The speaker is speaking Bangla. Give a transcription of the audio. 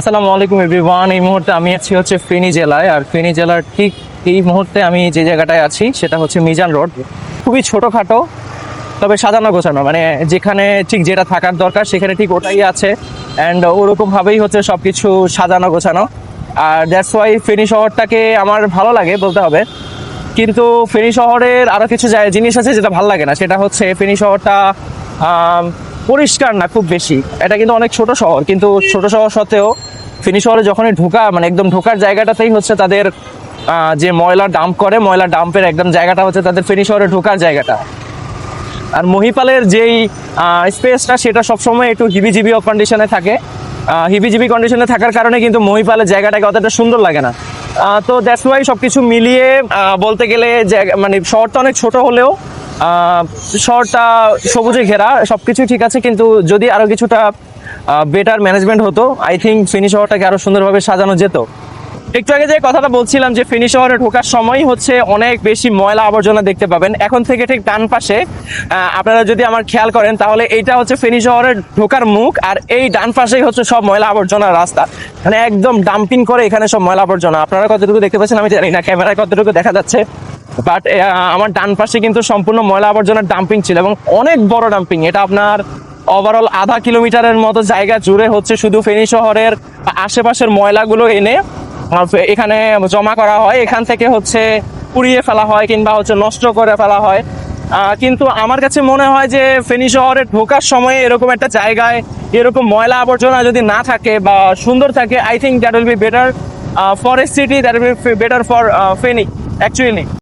আসসালামু আলাইকুম এভরিওয়ান। এই মুহূর্তে আমি আছি হচ্ছে ফেনী জেলায়। আর ফেনী জেলার ঠিক এই মুহূর্তে আমি যে জায়গাটায় আছি, সেটা হচ্ছে মিজান রোড। খুবই ছোটোখাটো, তবে সাজানো গোছানো। মানে যেখানে ঠিক যেটা থাকার দরকার, সেখানে ঠিক ওটাই আছে। অ্যান্ড ওরকমভাবেই হচ্ছে সব কিছু সাজানো গোছানো। আর দ্যাটস ওয়াই ফেনী শহরটাকে আমার ভালো লাগে বলতে হবে। কিন্তু ফেনী শহরের আরও কিছু জিনিস আছে যেটা ভালো লাগে না। সেটা হচ্ছে ফেনী শহরটা পরিষ্কার না, খুব বেশি। এটা কিন্তু অনেক ছোট শহর, কিন্তু ছোট শহর সত্ত্বেও ফেনী শহরে যখনই ঢোকা মানে একদম ঢোকার জায়গাটাতেই হচ্ছে তাদের যে ময়লা ডাম্প করে, ময়লা ডাম্পের একদম জায়গাটা হচ্ছে তাদের ফেনী শহরে ঢোকার জায়গাটা। আর মহিপালের যেই স্পেসটা সেটা সবসময় একটু হিবিজিবি কন্ডিশনে থাকে। হিবিজিবি কন্ডিশনে থাকার কারণে কিন্তু মহিপালের জায়গাটাকে অতটা সুন্দর লাগে না। তো দ্যাটস ওয়াই সব কিছু মিলিয়ে বলতে গেলে মানে শহরটা অনেক ছোট হলেও শহরটা সবুজে ঘেরা সব কিছু ঠিক আছে, কিন্তু যদি আরও কিছুটা বেটার ম্যানেজমেন্ট হতো আই থিঙ্ক ফিনি শহরটাকে আরও সুন্দরভাবে সাজানো যেত। একটু আগে যে কথাটা বলছিলাম যে ফেনী শহরে ঢোকার সময় হচ্ছে অনেক বেশি ময়লা আবর্জনা দেখতে পাবেন। এখন থেকে ঠিক ডান পাশে আপনারা যদি আমার খেয়াল করেন, তাহলে এইটা হচ্ছে ফেনী শহরের ঢোকার মুখ, আর এই ডান পাশেই হচ্ছে সব ময়লা আবর্জনার রাস্তা। মানে একদম ডাম্পিং করে এখানে সব ময়লা আবর্জনা। আপনারা কতটুকু দেখতে পাচ্ছেন আমি জানি না, ক্যামেরায় কতটুকু দেখা যাচ্ছে। বাট আমার ডান পাশে কিন্তু সম্পূর্ণ ময়লা আবর্জনার ডাম্পিং ছিল এবং অনেক বড় ডাম্পিং এটা আপনার ওভারঅল আধা কিলোমিটারের মতো জায়গা জুড়ে হচ্ছে শুধু ফেনী শহরের আশেপাশের ময়লাগুলো এনে এখানে জমা করা হয়। এখান থেকে হচ্ছে পুড়িয়ে ফেলা হয় কিংবা হচ্ছে নষ্ট করে ফেলা হয়। কিন্তু আমার কাছে মনে হয় যে ফেনী শহরে ঢোকার সময় এরকম একটা জায়গায় এরকম ময়লা আবর্জনা যদি না থাকে বা সুন্দর থাকে I think that will be better for a city that will be better for Feni actually